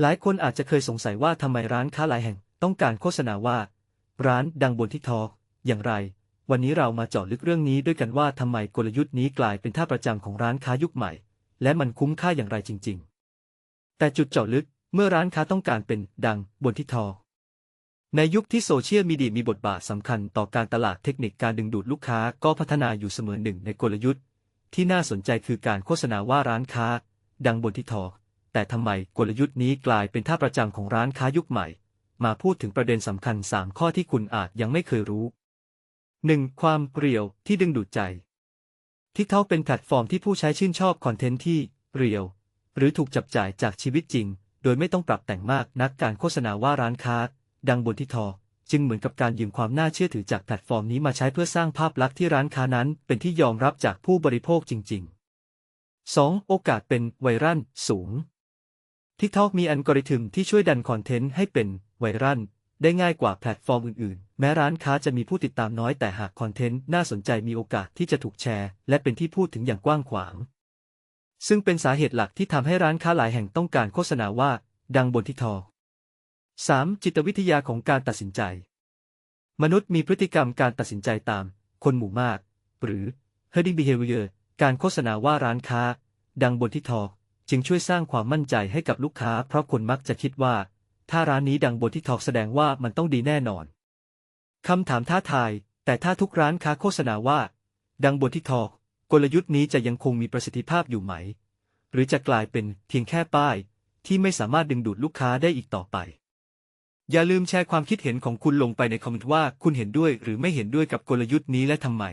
หลายคนอาจจะเคยสงสัยว่าทำไมร้านค้าหลายแห่งต้องการโฆษณาว่า ร้านดังบนทิกทอกอย่างไร วันนี้เรามาเจาะลึกเรื่องนี้ด้วยกันว่าทำไมกลยุทธ์นี้กลายเป็นท่าประจำของร้านค้ายุคใหม่ และมันคุ้มค่าอย่างไรจริง ๆ แต่จุดเจาะลึกเมื่อร้านค้าต้องการเป็นดังบนทิกทอกในยุคที่โซเชียลมีเดียมีบทบาทสำคัญต่อการตลาดเทคนิคการดึงดูดลูกค้าก็พัฒนาอยู่เสมอหนึ่งในกลยุทธ์ ที่น่าสนใจคือการโฆษณาว่าร้านค้า ดังบนทิกทอก แต่ทำไมกลยุทธ์นี้กลายเป็นท่าประจำของร้านค้ายุคใหม่ มาพูดถึงประเด็นสำคัญ 3 ข้อที่คุณอาจยังไม่เคยรู้ 1. ความเรียวที่ดึงดูดใจทิกทอกเป็นแพลตฟอร์มที่ผู้ใช้ชื่นชอบคอนเทนต์ที่เรียวหรือถูกจับจ่ายจากชีวิตจริง โดยไม่ต้องปรับแต่งมากนักการโฆษณาว่าร้านค้า ดังบนทิกทอจึงเหมือนกับการยืมความน่าเชื่อถือจากแพลตฟอร์มนี้มาใช้เพื่อสร้างภาพลักษณ์ที่ร้านค้านั้น เป็นที่ยอมรับจากผู้บริโภคจริง ๆ 2. โอกาสเป็นไวรัลสูง TikTok มีอัลกอริทึมที่ช่วยดันคอนเทนต์ให้เป็นไวรัลได้ง่ายกว่าแพลตฟอร์มอื่นๆ แม้ร้านค้าจะมีผู้ติดตามน้อยแต่หากคอนเทนต์น่าสนใจมีโอกาสที่จะถูกแชร์ และเป็นที่พูดถึงอย่างกว้างขวาง ซึ่งเป็นสาเหตุหลักที่ทำให้ร้านค้าหลายแห่งต้องการโฆษณาว่า ดังบน TikTok 3. จิตวิทยาของการตัดสินใจ มนุษย์มีพฤติกรรมการตัดสินใจตาม คนหมู่มาก หรือ herding behavior การโฆษณาว่าร้านค้า ดังบน TikTok จึงช่วยสร้างความมั่นใจให้กับลูกค้า เพราะคนมักจะคิดว่า ถ้าร้านนี้ดังบนที่ทอกแสดงว่ามันต้องดีแน่นอนคำถามท้าทาย แต่ถ้าทุกร้านค้าโฆษณาว่า ดังบนที่ทอกกลยุทธ์นี้จะยังคงมีประสิทธิภาพอยู่ไหม หรือจะกลายเป็นเพียงแค่ป้าย ที่ไม่สามารถดึงดูดลูกค้าได้อีกต่อไป อย่าลืมแชร์ความคิดเห็นของคุณลงไปในคอมเมนต์ว่าคุณเห็นด้วยหรือไม่เห็นด้วยกับกลยุทธ์นี้และทำไม